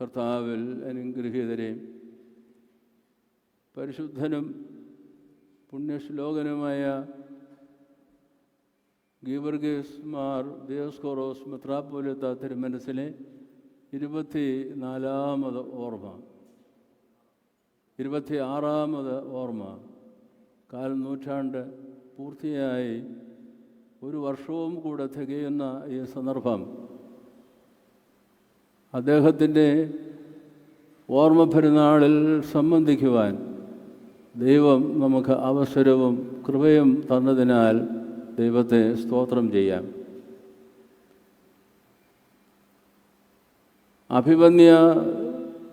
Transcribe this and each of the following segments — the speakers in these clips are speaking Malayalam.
കർത്താവിൽ അനുഗ്രഹീതരെ പരിശുദ്ധനും പുണ്യശ്ലോകനുമായ ഗീവർഗീസ് മാർ ദിയോസ്കോറോസ് മെത്രാപ്പോലിത്ത തിരുമനസിലെ ഇരുപത്തി നാലാമത് ഓർമ്മ. ഇരുപത്തി ആറാമത് ഓർമ്മ. കാൽ നൂറ്റാണ്ട് പൂർത്തിയായി ഒരു വർഷവും കൂടെ തികയുന്ന ഈ സന്ദർഭം. അദ്ദേഹത്തിന്റെ ഓർമ്മ പെരുന്നാളിൽ സംബന്ധിക്കുവാൻ ദൈവം നമുക്ക് അവസരവും കൃപയും തന്നതിനാൽ ദൈവത്തെ സ്തോത്രം ചെയ്യാം. അഭിമന്യ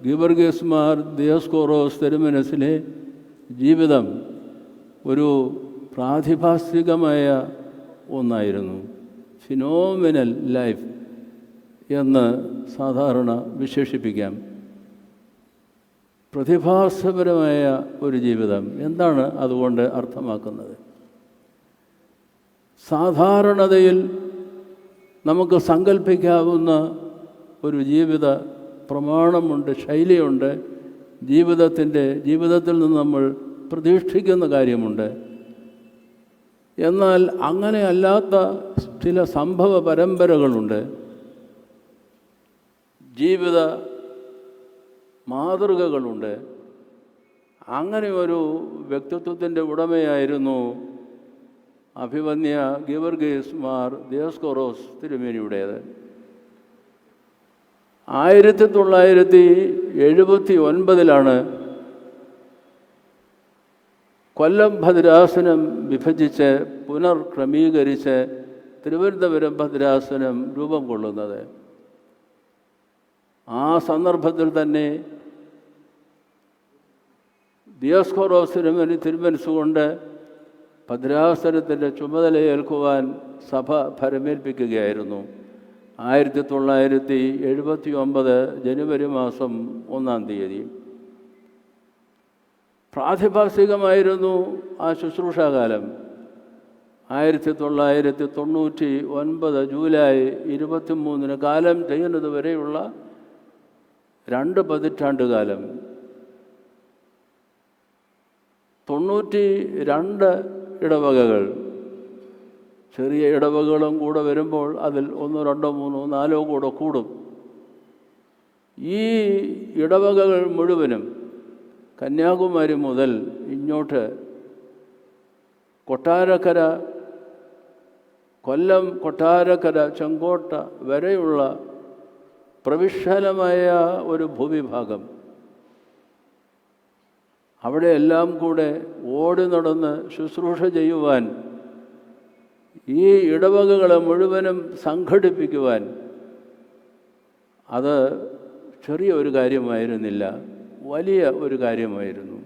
ഗിബർഗേസ്മാർ ദിയോസ്കോറോസ് തെരുമനസിലെ ജീവിതം ഒരു പ്രാതിഭാസികമായ ഒന്നായിരുന്നു. ഫിനോമിനൽ ലൈഫ് എന്ന് സാധാരണ വിശേഷിപ്പിക്കാം. പ്രതിഭാസപരമായ ഒരു ജീവിതം എന്താണ് അതുകൊണ്ട് അർത്ഥമാക്കുന്നത്? സാധാരണതയിൽ നമുക്ക് സങ്കല്പിക്കാവുന്ന ഒരു ജീവിത പ്രമാണമുണ്ട് ശൈലിയുണ്ട് ജീവിതത്തിന്റെ ജീവിതത്തിൽ നിന്ന് നമ്മൾ പ്രതീക്ഷിക്കുന്ന കാര്യമുണ്ട്. എന്നാൽ അങ്ങനെയല്ലാത്ത ചില സംഭവ പരമ്പരകളുണ്ട്. ജീവിത മാതൃകകളുണ്ട്. അങ്ങനെ ഒരു വ്യക്തിത്വത്തിന്റെ ഉടമയായിരുന്നു അഭിമന്യ ഗിവർഗീസ് മാർ ദിയോസ്കോറോസ് തിരുമേനിയുടേത്. ആയിരത്തി തൊള്ളായിരത്തി എഴുപത്തി ഒൻപതിലാണ് കൊല്ലം ഭദ്രാസനം വിഭജിച്ച് പുനർക്രമീകരിച്ച് തിരുവനന്തപുരം ഭദ്രാസനം രൂപം കൊള്ളുന്നത്. ആ സന്ദർഭത്തിൽ തന്നെ ദിയോസ്കോറോസ് തിരുമനി തിരുമനസ്സുകൊണ്ട് ഭദ്രാസനത്തിന്റെ ചുമതലയേൽക്കുവാൻ സഭ ഫരമേൽപ്പിക്കുകയായിരുന്നു ആയിരത്തി തൊള്ളായിരത്തി എഴുപത്തി ഒമ്പത് ജനുവരി മാസം ഒന്നാം തീയതി. പ്രാതിഭാസികമായിരുന്നു ആ ശുശ്രൂഷാകാലം. ആയിരത്തി തൊള്ളായിരത്തി തൊണ്ണൂറ്റി ഒൻപത് ജൂലൈ ഇരുപത്തി മൂന്നിന് കാലം ചെയ്യുന്നത് വരെയുള്ള രണ്ട് പതിറ്റാണ്ട് കാലം തൊണ്ണൂറ്റി രണ്ട് ഇടവകകൾ ചെറിയ ഇടവകകളും കൂടെ വരുമ്പോൾ അതിൽ ഒന്നോ രണ്ടോ മൂന്നോ നാലോ കൂടെ കൂടും. ഈ ഇടവകകൾ മുഴുവനും കന്യാകുമാരി മുതൽ ഇങ്ങോട്ട് കൊട്ടാരക്കര കൊല്ലം കൊട്ടാരക്കര ചെങ്കോട്ട വരെയുള്ള പ്രവിശാലമായ ഒരു ഭൂവിഭാഗം. അവിടെ എല്ലാം കൂടെ ഓടി നടന്ന് ശുശ്രൂഷ ചെയ്യുവാൻ ഈ ഇടവകകളെ മുഴുവനും സംഘടിപ്പിക്കുവാൻ അത് ചെറിയ ഒരു കാര്യമായിരുന്നില്ല വലിയ ഒരു കാര്യമായിരുന്നു.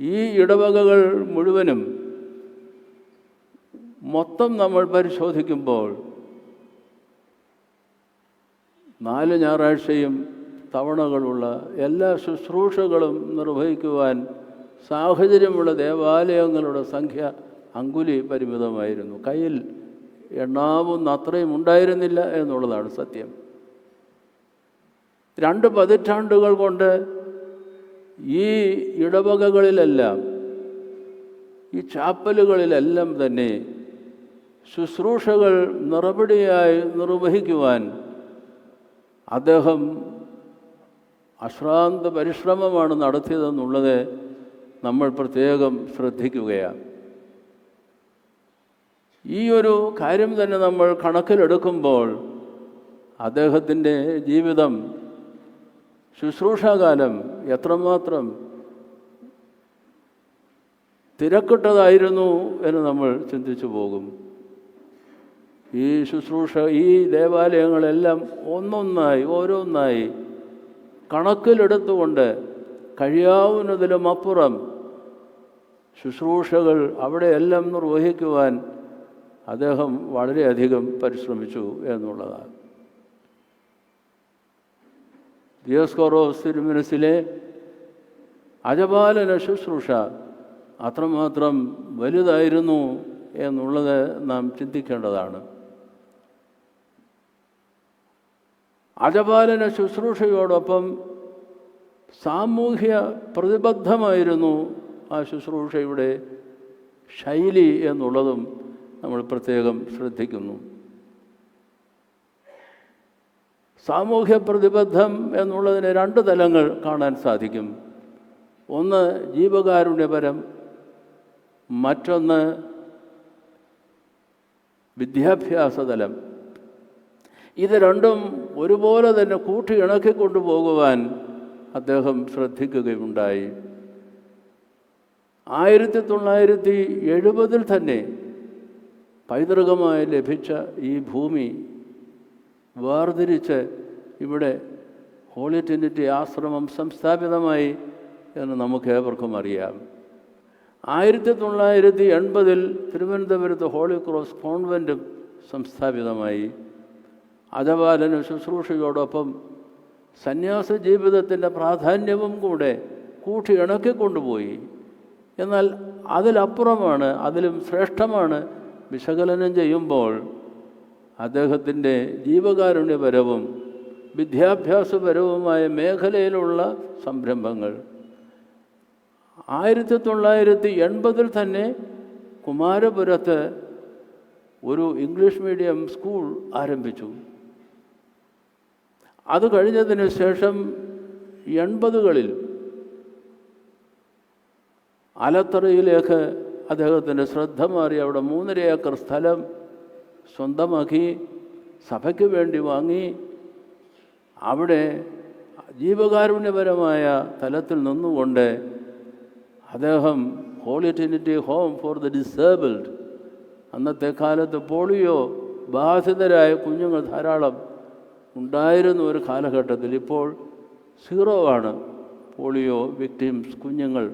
ഈ ഇടവകകൾ മുഴുവനും മൊത്തം നമ്മൾ പരിശോധിക്കുമ്പോൾ നാല് ഞായറാഴ്ചയും തവണകളുള്ള എല്ലാ ശുശ്രൂഷകളും നിർവഹിക്കുവാൻ സാഹചര്യമുള്ള ദേവാലയങ്ങളുടെ സംഖ്യ അങ്കുലി പരിമിതമായിരുന്നു. കയ്യിൽ എണ്ണാവുന്ന അത്രയും ഉണ്ടായിരുന്നില്ല എന്നുള്ളതാണ് സത്യം. രണ്ട് പതിറ്റാണ്ടുകൾ കൊണ്ട് ഈ ഇടവകകളിലെല്ലാം ഈ ചാപ്പലുകളിലെല്ലാം തന്നെ ശുശ്രൂഷകൾ നിറപടിയായി നിർവഹിക്കുവാൻ അദ്ദേഹം അശ്രാന്ത പരിശ്രമമാണ് നടത്തിയതെന്നുള്ളത് നമ്മൾ പ്രത്യേകം ശ്രദ്ധിക്കുകയാണ്. ഈ ഒരു കാര്യം തന്നെ നമ്മൾ കണക്കിലെടുക്കുമ്പോൾ അദ്ദേഹത്തിന്റെ ജീവിതം ശുശ്രൂഷാകാലം എത്രമാത്രം തിരക്കിട്ടതായിരുന്നു എന്ന് നമ്മൾ ചിന്തിച്ചു പോകും. ഈ ശുശ്രൂഷ ഈ ദേവാലയങ്ങളെല്ലാം ഒന്നൊന്നായി ഓരോന്നായി കണക്കിലെടുത്തുകൊണ്ട് കഴിയാവുന്നതിലും അപ്പുറം ശുശ്രൂഷകൾ അവിടെയെല്ലാം നിർവഹിക്കുവാൻ അദ്ദേഹം വളരെയധികം പരിശ്രമിച്ചു എന്നുള്ളതാണ്. ദിയോസ്കോറോസ് തിരുമനസിലെ അജപാലന ശുശ്രൂഷ അത്രമാത്രം വലുതായിരുന്നു എന്നുള്ളത് നാം ചിന്തിക്കേണ്ടതാണ്. അജപാലന ശുശ്രൂഷയോടൊപ്പം സാമൂഹ്യ പ്രതിബദ്ധമായിരുന്നു ആ ശുശ്രൂഷയുടെ ശൈലി എന്നുള്ളതും നമ്മൾ പ്രത്യേകം ശ്രദ്ധിക്കുന്നു. സാമൂഹ്യ പ്രതിബദ്ധം എന്നുള്ളതിന് രണ്ട് തലങ്ങൾ കാണാൻ സാധിക്കും. ഒന്ന് ജീവകാരുണ്യപരം മറ്റൊന്ന് വിദ്യാഭ്യാസ തലം ഇത് രണ്ടും ഒരുപോലെ തന്നെ കൂട്ടി ഇണക്കിക്കൊണ്ടു പോകുവാൻ അദ്ദേഹം ശ്രദ്ധിക്കുകയുണ്ടായി. ആയിരത്തി തൊള്ളായിരത്തി എഴുപതിൽ തന്നെ പൈതൃകമായി ലഭിച്ച ഈ ഭൂമി വേർതിരിച്ച് ഇവിടെ ഹോളി ട്രിനിറ്റി ആശ്രമം സംസ്ഥാപിതമായി എന്ന് നമുക്ക് ഏവർക്കും അറിയാം. ആയിരത്തി തൊള്ളായിരത്തി എൺപതിൽ തിരുവനന്തപുരത്ത് ഹോളി ക്രോസ് കോൺവെന്റും സംസ്ഥാപിതമായി. അജപാലന ശുശ്രൂഷയോടൊപ്പം സന്യാസ ജീവിതത്തിന്റെ പ്രാധാന്യവും കൂടെ കൂട്ടി ഇണക്കിക്കൊണ്ടുപോയി. എന്നാൽ അതിലപ്പുറമാണ് അതിലും ശ്രേഷ്ഠമാണ് വിശകലനം ചെയ്യുമ്പോൾ അദ്ദേഹത്തിന്റെ ജീവകാരുണ്യപരവും വിദ്യാഭ്യാസപരവുമായ മേഖലയിലുള്ള സംരംഭങ്ങൾ. ആയിരത്തി തൊള്ളായിരത്തി എൺപതിൽ തന്നെ കുമാരപുരത്ത് ഒരു ഇംഗ്ലീഷ് മീഡിയം സ്കൂൾ ആരംഭിച്ചു. അത് കഴിഞ്ഞതിന് ശേഷം എൺപതുകളിൽ അലത്തറയിലേക്ക് അദ്ദേഹത്തിന്റെ ശ്രദ്ധ മാറി അവിടെ മൂന്നര ഏക്കർ സ്ഥലം സ്വന്തമാക്കി സഭയ്ക്ക് വേണ്ടി വാങ്ങി. അവിടെ ജീവകാരുണ്യപരമായ തലത്തിൽ നിന്നുകൊണ്ട് അദ്ദേഹം holy trinity home for the disabled. അന്നത്തെ കാലത്ത് പോളിയോ ബാധിതരായ കുഞ്ഞുങ്ങൾ ധാരാളം ഉണ്ടായിരുന്ന ഒരു കാലഘട്ടത്തിൽ ഇപ്പോൾ സീറോ ആണ് പോളിയോ വിക്ടിംസ് കുഞ്ഞുങ്ങൾ.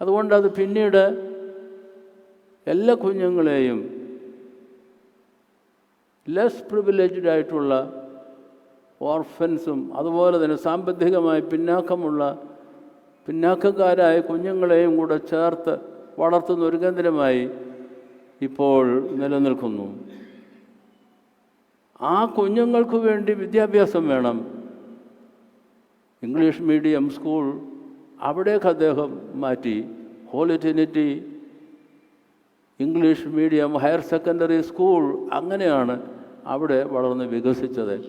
അതുകൊണ്ട് അത് പിന്നീട് എല്ലാ കുഞ്ഞുങ്ങളെയും ലെസ് പ്രിവിലേജ്ഡ് ആയിട്ടുള്ള ഓർഫൻസും അതുപോലെ തന്നെ സാമ്പത്തികമായി പിന്നാക്കമുള്ള പിന്നാക്കക്കാരായ കുഞ്ഞുങ്ങളെയും കൂടെ ചേർത്ത് വളർത്തുന്ന ഒരു കേന്ദ്രമായി ഇപ്പോൾ നിലനിൽക്കുന്നു. ആ കുഞ്ഞുങ്ങൾക്ക് വേണ്ടി വിദ്യാഭ്യാസം വേണം. ഇംഗ്ലീഷ് മീഡിയം സ്കൂൾ അവിടേക്ക് അദ്ദേഹം മാറ്റി. Holy trinity English medium higher secondary school അങ്ങനെയാണ് അവിടെ വളർന്ന് വികസിച്ചത്.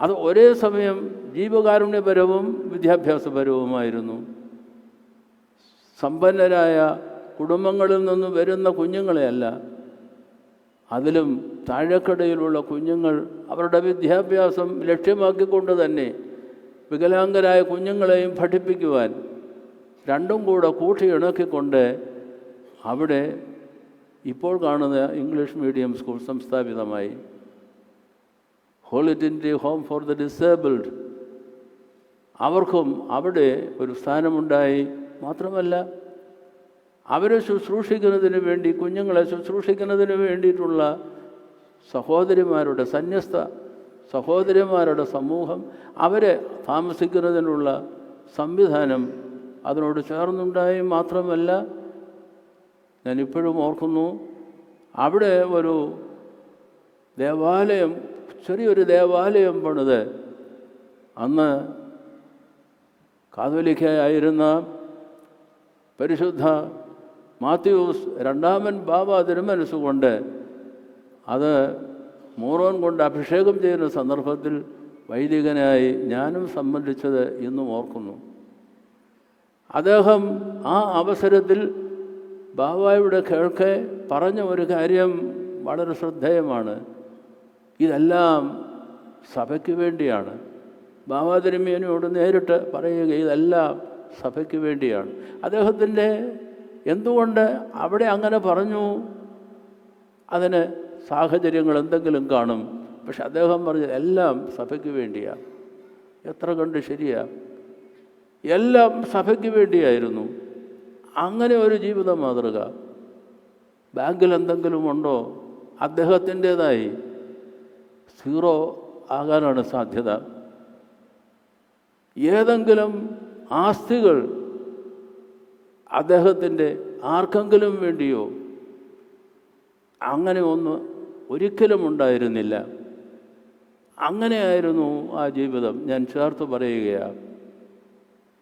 അത് ഒരേ സമയം ജീവകാരുണ്യപരവും വിദ്യാഭ്യാസപരവുമായിരുന്നു. സമ്പന്നരായ കുടുംബങ്ങളിൽ നിന്ന് വരുന്ന കുഞ്ഞുങ്ങളെയല്ല അതിലും താഴെക്കടയിലുള്ള കുഞ്ഞുങ്ങൾ അവരുടെ വിദ്യാഭ്യാസം ലക്ഷ്യമാക്കിക്കൊണ്ട് തന്നെ വികലാംഗരായ കുഞ്ഞുങ്ങളെയും പഠിപ്പിക്കുവാൻ രണ്ടും കൂടെ കൂട്ടി ഇണക്കിക്കൊണ്ട് അവിടെ ഇപ്പോൾ കാണുന്ന ഇംഗ്ലീഷ് മീഡിയം സ്കൂൾ സംസ്ഥാപിതമായി ഹോളിറ്റിന്റെ ഹോം ഫോർ ദ ഡിസേബിൾഡ് അവർക്കും അവിടെ ഒരു സ്ഥാനമുണ്ടായി. മാത്രമല്ല അവരെ ശുശ്രൂഷിക്കുന്നതിന് വേണ്ടി കുഞ്ഞുങ്ങളെ ശുശ്രൂഷിക്കുന്നതിന് വേണ്ടിയിട്ടുള്ള സഹോദരിമാരുടെ സന്യസ്ത സഹോദരിമാരുടെ സമൂഹം അവരെ താമസിക്കുന്നതിനുള്ള സംവിധാനം അതിനോട് ചേർന്നുണ്ടായി മാത്രമല്ല ഞാനിപ്പോഴും ഓർക്കുന്നു അവിടെ ഒരു ദേവാലയം ചെറിയൊരു ദേവാലയം പണിത്. അന്ന് കാതോലിക്കയായിരുന്ന പരിശുദ്ധ മാത്യൂസ് രണ്ടാമൻ ബാബ തിരുമനസ്സുകൊണ്ട് അത് മൂറോൻ കൊണ്ട് അഭിഷേകം ചെയ്യുന്ന സന്ദർഭത്തിൽ വൈദികനായി ഞാനും സംബന്ധിച്ചത് ഇന്നും ഓർക്കുന്നു. അദ്ദേഹം ആ അവസരത്തിൽ ബാബായുടെ കേൾക്കെ പറഞ്ഞ ഒരു കാര്യം വളരെ ശ്രദ്ധേയമാണ്. ഇതെല്ലാം സഭയ്ക്ക് വേണ്ടിയാണ്. ബാബാതിരുമേനോട് നേരിട്ട് പറയുക ഇതെല്ലാം സഭയ്ക്ക് വേണ്ടിയാണ്. അദ്ദേഹത്തിന്റെ എന്തുകൊണ്ട് അവിടെ അങ്ങനെ പറഞ്ഞു? അതിന് സാഹചര്യങ്ങൾ എന്തെങ്കിലും കാണും. പക്ഷെ അദ്ദേഹം പറഞ്ഞത് എല്ലാം സഭയ്ക്ക് വേണ്ടിയാണ് എത്ര കണ്ട് ശരിയാ? എല്ലാം സഭയ്ക്ക് വേണ്ടിയായിരുന്നു. അങ്ങനെ ഒരു ജീവിത മാതൃക. ബാങ്കിൽ എന്തെങ്കിലും ഉണ്ടോ? അദ്ദേഹത്തിന്റേതായി. സീറോ ആകാനാണ് സാധ്യത. ഏതെങ്കിലും ആസ്തികൾ അദ്ദേഹത്തിന്റെ ആർക്കെങ്കിലും വേണ്ടിയോ? അങ്ങനെ ഒന്ന് ഒരിക്കലും ഉണ്ടായിരുന്നില്ല. അങ്ങനെയായിരുന്നു ആ ജീവിതം. ഞാൻ ചേർത്ത് പറയുകയാണ്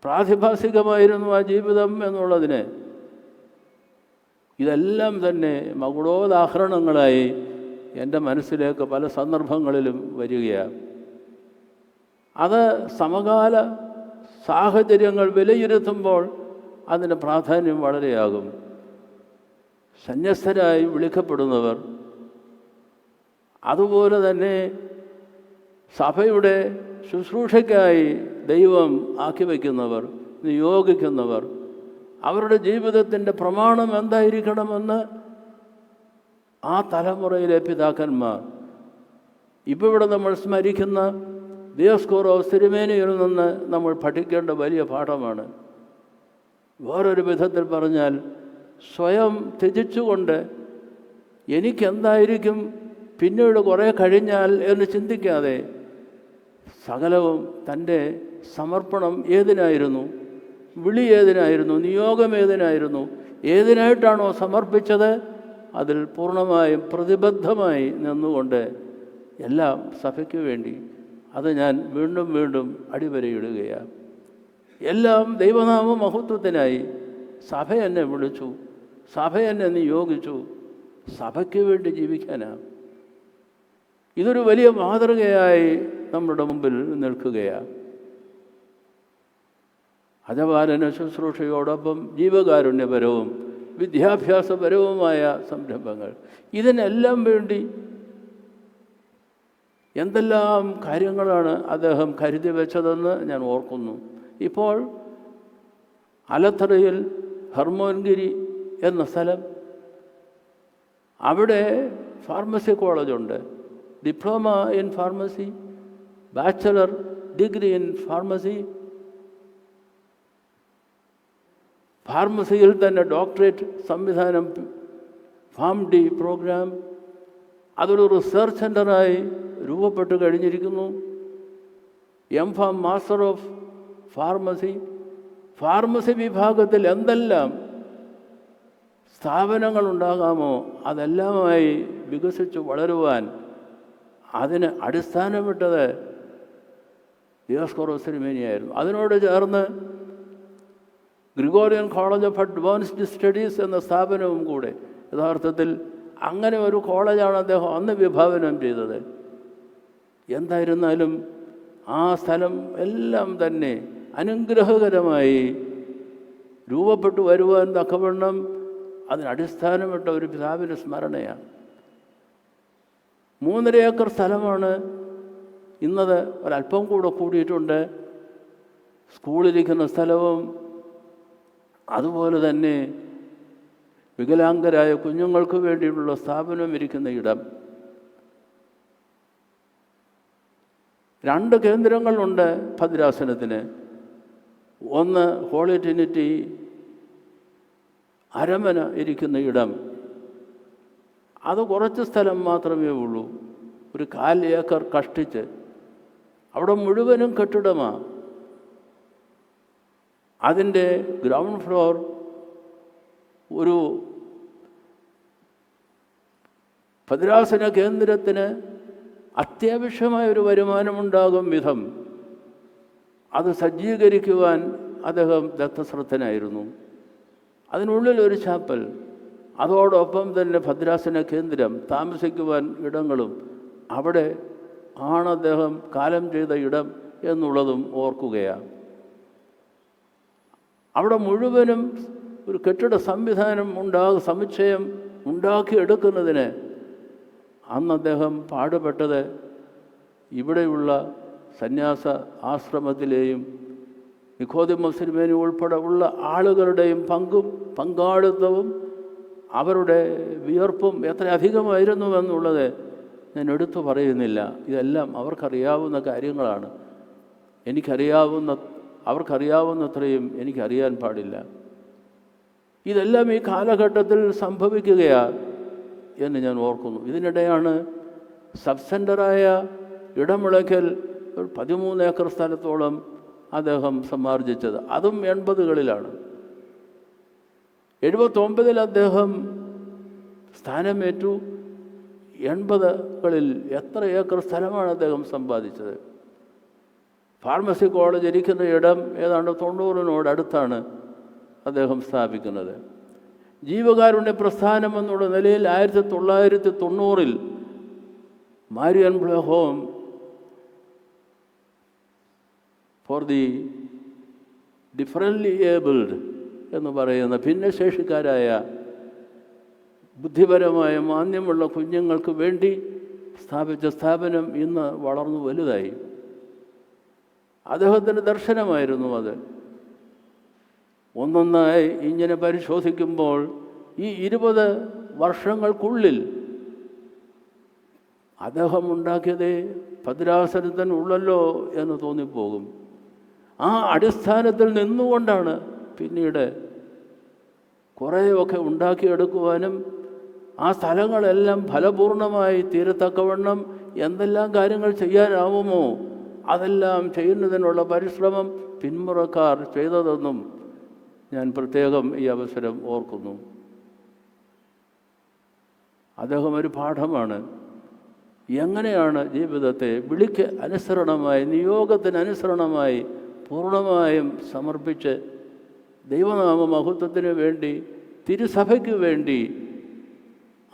പ്രാതിഭാസികമായിരുന്നു ആ ജീവിതം എന്നുള്ളതിന്. ഇതെല്ലാം തന്നെ മകുടോദാഹരണങ്ങളായി എന്റെ മനസ്സിലേക്ക് പല സന്ദർഭങ്ങളിലും വരികയാണ് അത് സമകാല സാഹചര്യങ്ങൾ വിലയിരുത്തുമ്പോൾ അതിന് പ്രാധാന്യം വളരെയാകും. സന്യസ്തരായി വിളിക്കപ്പെടുന്നവർ. അതുപോലെ തന്നെ സഭയുടെ ശുശ്രൂഷയ്ക്കായി ദൈവം ആക്കി വയ്ക്കുന്നവർ നിയോഗിക്കുന്നവർ. അവരുടെ ജീവിതത്തിന്റെ പ്രമാണം എന്തായിരിക്കണമെന്ന് ആ തലമുറയിലെ പിതാക്കന്മാർ. ഇപ്പോൾ ഇവിടെ നമ്മൾ സ്മരിക്കുന്ന ദിയോസ്കോറോ സിരിമേനയിൽ നിന്ന് നമ്മൾ പഠിക്കേണ്ട വലിയ പാഠമാണ്. വേറൊരു വിധത്തിൽ പറഞ്ഞാൽ സ്വയം ത്യജിച്ചുകൊണ്ട് എനിക്കെന്തായിരിക്കും പിന്നീട് കുറേ കഴിഞ്ഞാൽ എന്ന് ചിന്തിക്കാതെ സകലവും തന്റെ സമർപ്പണം ഏതിനായിരുന്നു? വിളി ഏതിനായിരുന്നു? നിയോഗം ഏതിനായിരുന്നു? ഏതിനായിട്ടാണോ സമർപ്പിച്ചത്? അതിൽ പൂർണമായും പ്രതിബദ്ധമായി നിന്നുകൊണ്ട് എല്ലാം സഭയ്ക്ക് വേണ്ടി അത് ഞാൻ വീണ്ടും വീണ്ടും അടിവരയിടുകയാണ്. എല്ലാം ദൈവനാമ മഹത്വത്തിനായി സഭ എന്നെ വിളിച്ചു. സഭ എന്നെ നിയോഗിച്ചു സഭയ്ക്ക് വേണ്ടി ജീവിക്കാനാണ് ഇതൊരു വലിയ മാതൃകയായി നമ്മുടെ മുമ്പിൽ നിൽക്കുകയാണ് അജപാലന ശുശ്രൂഷയോടൊപ്പം ജീവകാരുണ്യപരവും വിദ്യാഭ്യാസപരവുമായ സംരംഭങ്ങൾ. ഇതിനെല്ലാം വേണ്ടി എന്തെല്ലാം കാര്യങ്ങളാണ് അദ്ദേഹം കരുതി വെച്ചതെന്ന് ഞാൻ ഓർക്കുന്നു. ഇപ്പോൾ അലത്തറയിൽ ഹർമോൻഗിരി എന്ന സ്ഥലം. അവിടെ ഫാർമസി കോളേജുണ്ട്. Diploma in pharmacy bachelor degree in pharmacy. ഫാർമസിയിൽ തന്നെ ഡോക്ടറേറ്റ് സംവിധാനം ഫാം ഡി പ്രോഗ്രാം അതൊരു റിസർച്ച് സെന്ററായി രൂപപ്പെട്ട് കഴിഞ്ഞിരിക്കുന്നു. M pharm master of pharmacy. Pharmacy വിഭാഗത്തിൽ എന്തെല്ലാം സ്ഥാപനങ്ങൾ ഉണ്ടാകാമോ അതെല്ലാമായി വികസിച്ച് വളരുവാൻ അതിന് അടിസ്ഥാനമിട്ടത് ദിയോസ്കോറോ സിനിമേനിയായിരുന്നു അതിനോട് ചേർന്ന് Gregorian college of advanced studies എന്ന സ്ഥാപനവും കൂടെ യഥാർത്ഥത്തിൽ അങ്ങനെ ഒരു കോളേജാണ് അദ്ദേഹം അന്ന് വിഭാവനം ചെയ്തത്. എന്തായിരുന്നാലും ആ സ്ഥലം എല്ലാം തന്നെ അനുഗ്രഹകരമായി രൂപപ്പെട്ടു വരുവാൻ തക്കവണ്ണം അതിനടിസ്ഥാനമിട്ട ഒരു പിതാവിന്റെ സ്മരണയാണ്. മൂന്നര ഏക്കർ സ്ഥലമാണ് ഇന്നത്. ഒരല്പം കൂടെ കൂടിയിട്ടുണ്ട്. സ്കൂളിരിക്കുന്ന സ്ഥലവും അതുപോലെ തന്നെ വികലാംഗരായ കുഞ്ഞുങ്ങൾക്ക് വേണ്ടിയിട്ടുള്ള സ്ഥാപനം ഇരിക്കുന്ന ഇടം. രണ്ട് കേന്ദ്രങ്ങളുണ്ട് ഭദ്രാസനത്തിന്. ഒന്ന് ഹോളി ട്രിനിറ്റി അരമന ഇരിക്കുന്ന ഇടം. അത് കുറച്ച് സ്ഥലം മാത്രമേ ഉള്ളൂ. ഒരു കാൽ ഏക്കർ കഷ്ടിച്ച്. അവിടെ മുഴുവനും കെട്ടിടമാണ് അതിന്റെ ഗ്രൗണ്ട് ഫ്ലോർ ഒരു ഭദ്രാസന കേന്ദ്രത്തിന് അത്യാവശ്യമായ ഒരു വരുമാനമുണ്ടാകും വിധം. അത് സജ്ജീകരിക്കുവാൻ അദ്ദേഹം ദത്തശ്രദ്ധനായിരുന്നു. അതിനുള്ളിൽ ഒരു ചാപ്പൽ. അതോടൊപ്പം തന്നെ ഭദ്രാസന കേന്ദ്രം താമസിക്കുവാൻ ഇടങ്ങളും അവിടെ ആണ് അദ്ദേഹം കാലം ചെയ്ത ഇടം എന്നുള്ളതും ഓർക്കുകയാണ് അവിടെ മുഴുവനും ഒരു കെട്ടിട സംവിധാനം ഉണ്ടാ സമുച്ചയം ഉണ്ടാക്കിയെടുക്കുന്നതിന് അന്ന് അദ്ദേഹം പാടുപെട്ടത് ഇവിടെയുള്ള സന്യാസ ആശ്രമത്തിലെയും നിഖോദി മുസ്ലിമേനും ഉൾപ്പെടെ ഉള്ള ആളുകളുടെയും പങ്കും പങ്കാളിത്തവും അവരുടെ വിയർപ്പും എത്ര അധികമായിരുന്നു എന്നുള്ളത് ഞാൻ എടുത്തു പറയുന്നില്ല. ഇതെല്ലാം അവർക്കറിയാവുന്ന കാര്യങ്ങളാണ്. എനിക്കറിയാവുന്ന അവർക്കറിയാവുന്നത്രയും എനിക്കറിയാൻ പാടില്ല. ഇതെല്ലാം ഈ കാലഘട്ടത്തിൽ സംഭവിക്കുകയാ എന്ന് ഞാൻ ഓർക്കുന്നു. ഇതിനിടെയാണ് സബ് സെന്ററായ ഇടമുളയ്ക്കൽ ഒരു പതിമൂന്ന് ഏക്കർ സ്ഥലത്തോളം അദ്ദേഹം സമ്മാർജിച്ചത്. അതും എൺപതുകളിലാണ്. എഴുപത്തൊമ്പതിൽ അദ്ദേഹം സ്ഥാനമേറ്റു. എൺപതുകളിൽ എത്ര ഏക്കർ സ്ഥലമാണ് അദ്ദേഹം സമ്പാദിച്ചത്? ഫാർമസി കോളേജ് ഇരിക്കുന്ന ഇടം ഏതാണ്ട് തൊണ്ണൂറിനോട് അടുത്താണ് അദ്ദേഹം സ്ഥാപിക്കുന്നത്. ജീവകാരുണ്യ പ്രസ്ഥാനം എന്നുള്ള നിലയിൽ ആയിരത്തി തൊള്ളായിരത്തി തൊണ്ണൂറിൽ Marian home for the differently abled എന്ന് പറയുന്ന ഭിന്നശേഷിക്കാരായ ബുദ്ധിപരമായ മാന്യമുള്ള കുഞ്ഞുങ്ങൾക്ക് വേണ്ടി സ്ഥാപിച്ച സ്ഥാപനം ഇന്ന് വളർന്നു വലുതായി. അദ്ദേഹത്തിന്റെ ദർശനമായിരുന്നു അത്. ഒന്നൊന്നായി ഇങ്ങനെ പരിശോധിക്കുമ്പോൾ ഈ ഇരുപത് വർഷങ്ങൾക്കുള്ളിൽ അദ്ദേഹം ഉണ്ടാക്കിയതേ ഭദ്രാസനത്തിന് ഉള്ളല്ലോ എന്ന് തോന്നിപ്പോകും. ആ അടിസ്ഥാനത്തിൽ നിന്നുകൊണ്ടാണ് പിന്നീട് കുറേയൊക്കെ ഉണ്ടാക്കിയെടുക്കുവാനും ആ സ്ഥലങ്ങളെല്ലാം ഫലപൂർണമായി തീരത്തക്കവണ്ണം എന്തെല്ലാം കാര്യങ്ങൾ ചെയ്യാനാവുമോ അതെല്ലാം ചെയ്യുന്നതിനുള്ള പരിശ്രമം പിന്മുറക്കാർ ചെയ്തതെന്നും ഞാൻ പ്രത്യേകം ഈ അവസരം ഓർക്കുന്നു. അദ്ദേഹം ഒരു പാഠമാണ്. എങ്ങനെയാണ് ജീവിതത്തെ വിളിക്ക് അനുസരണമായി നിയോഗത്തിന് അനുസരണമായി പൂർണമായും സമർപ്പിച്ച് ദൈവനാമ മഹത്വത്തിന് വേണ്ടി തിരുസഭയ്ക്ക് വേണ്ടി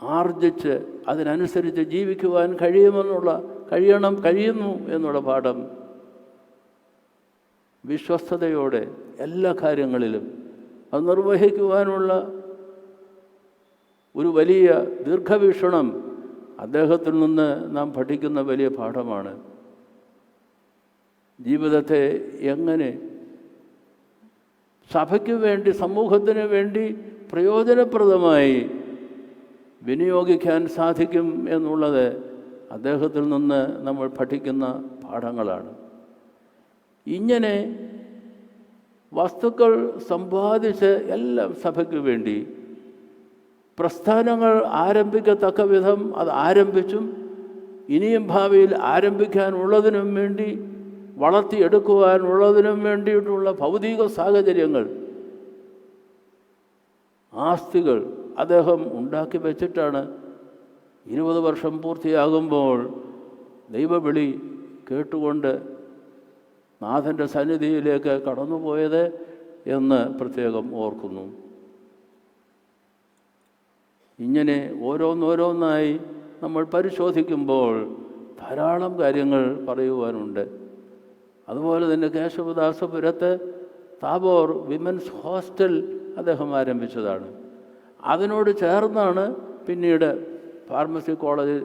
ആർജിച്ച് അതിനനുസരിച്ച് ജീവിക്കുവാൻ കഴിയുമെന്നുള്ള കഴിയണം കഴിയുന്നു എന്നുള്ള പാഠം വിശ്വസ്തയോടെ എല്ലാ കാര്യങ്ങളിലും അത് നിർവഹിക്കുവാനുള്ള ഒരു വലിയ ദീർഘവീക്ഷണം അദ്ദേഹത്തിൽ നിന്ന് നാം പഠിക്കുന്ന വലിയ പാഠമാണ്. ജീവിതത്തെ എങ്ങനെ സഭയ്ക്ക് വേണ്ടി സമൂഹത്തിന് വേണ്ടി പ്രയോജനപ്രദമായി വിനിയോഗിക്കാൻ സാധിക്കും എന്നുള്ളത് അദ്ദേഹത്തിൽ നിന്ന് നമ്മൾ പഠിക്കുന്ന പാഠങ്ങളാണ്. ഇങ്ങനെ വസ്തുക്കൾ സമ്പാദിച്ച് എല്ലാം സഭയ്ക്ക് വേണ്ടി പ്രസ്ഥാനങ്ങൾ ആരംഭിക്കത്തക്ക വിധം അത് ആരംഭിച്ചും ഇനിയും ഭാവിയിൽ ആരംഭിക്കാനുള്ളതിനും വേണ്ടി വളർത്തിയെടുക്കുവാനുള്ളതിനും വേണ്ടിയിട്ടുള്ള ഭൗതിക സാഹചര്യങ്ങൾ ആസ്തികൾ അദ്ദേഹം ഉണ്ടാക്കി വെച്ചിട്ടാണ് ഇരുപത് വർഷം പൂർത്തിയാകുമ്പോൾ ദൈവവിളി കേട്ടുകൊണ്ട് നാഥന്റെ സന്നിധിയിലേക്ക് കടന്നുപോയത് എന്ന് പ്രത്യേകം ഓർക്കുന്നു. ഇങ്ങനെ ഓരോന്നോരോന്നായി നമ്മൾ പരിശോധിക്കുമ്പോൾ ധാരാളം കാര്യങ്ങൾ പറയുവാനുണ്ട്. അതുപോലെ തന്നെ കേശവദാസപുരത്ത് താബോർ വിമൻസ് ഹോസ്റ്റൽ അദ്ദേഹം ആരംഭിച്ചതാണ്. അതിനോട് ചേർന്നാണ് പിന്നീട് ഫാർമസി കോളേജ്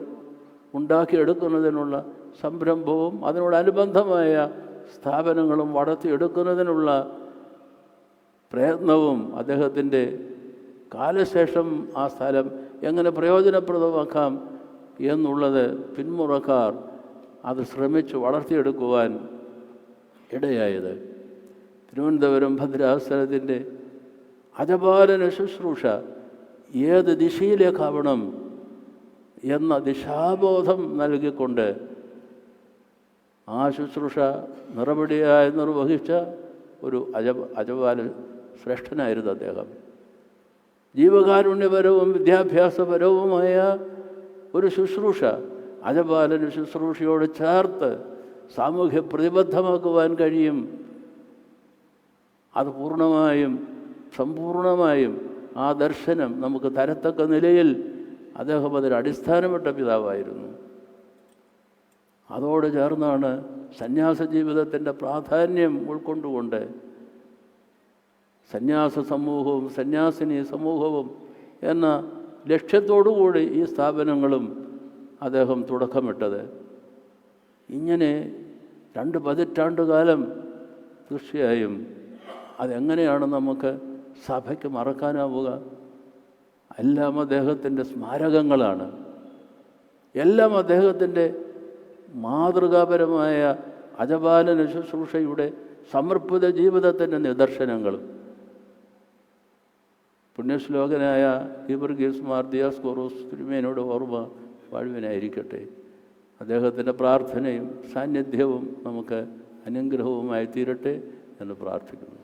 ഉണ്ടാക്കിയെടുക്കുന്നതിനുള്ള സംരംഭവും അതിനോടനുബന്ധമായ സ്ഥാപനങ്ങളും വളർത്തിയെടുക്കുന്നതിനുള്ള പ്രയത്നവും അദ്ദേഹത്തിന്റെ കാലശേഷം ആ സ്ഥലം എങ്ങനെ പ്രയോജനപ്രദമാക്കാം എന്നുള്ളത് പിന്മുറക്കാർ അത് ശ്രമിച്ച് വളർത്തിയെടുക്കുവാൻ ഇടയായത്. തിരുവനന്തപുരം ഭദ്രാസനത്തിന്റെ അജപാലന ശുശ്രൂഷ ഏത് ദിശയിലേക്കാവണം എന്ന ദിശാബോധം നൽകിക്കൊണ്ട് ആ ശുശ്രൂഷ നിറപടിയായി നിർവഹിച്ച ഒരു അജ അജപാല ശ്രേഷ്ഠനായിരുന്നു അദ്ദേഹം. ജീവകാരുണ്യപരവും വിദ്യാഭ്യാസപരവുമായ ഒരു ശുശ്രൂഷ അജപാലന ശുശ്രൂഷയോട് ചേർത്ത് സാമൂഹ്യ പ്രതിബദ്ധമാക്കുവാൻ കഴിയും. അത് പൂർണമായും സമ്പൂർണമായും ആ ദർശനം നമുക്ക് തരത്തക്ക നിലയിൽ അദ്ദേഹം അതിന് അടിസ്ഥാനപ്പെട്ട പിതാവായിരുന്നു. അതോട് ചേർന്നാണ് സന്യാസ ജീവിതത്തിന്റെ പ്രാധാന്യം ഉൾക്കൊണ്ടുകൊണ്ട് സന്യാസ സമൂഹവും സന്യാസിനി സമൂഹവും എന്ന ലക്ഷ്യത്തോടുകൂടി ഈ സ്ഥാപനങ്ങളും അദ്ദേഹം തുടക്കമിട്ടത്. ഇങ്ങനെ രണ്ട് പതിറ്റാണ്ട് കാലം തീർച്ചയായും അതെങ്ങനെയാണ് നമുക്ക് സഭയ്ക്ക് മറക്കാനാവുക? എല്ലാം അദ്ദേഹത്തിന്റെ സ്മാരകങ്ങളാണ്. എല്ലാം അദ്ദേഹത്തിന്റെ മാതൃകാപരമായ അജപാലന ശുശ്രൂഷയുടെ സമർപ്പിത ജീവിതത്തിന്റെ നിദർശനങ്ങളും പുണ്യശ്ലോകനായ ഗീബർഗീസ് മാർദിയാസ് കോറോസ് തിരുമേനോട് ഓർമ്മ വാഴുവിനായിരിക്കട്ടെ. അദ്ദേഹത്തിന്റെ പ്രാർത്ഥനയും സാന്നിധ്യവും നമുക്ക് അനുഗ്രഹവുമായി തീരട്ടെ എന്ന് പ്രാർത്ഥിക്കുന്നു.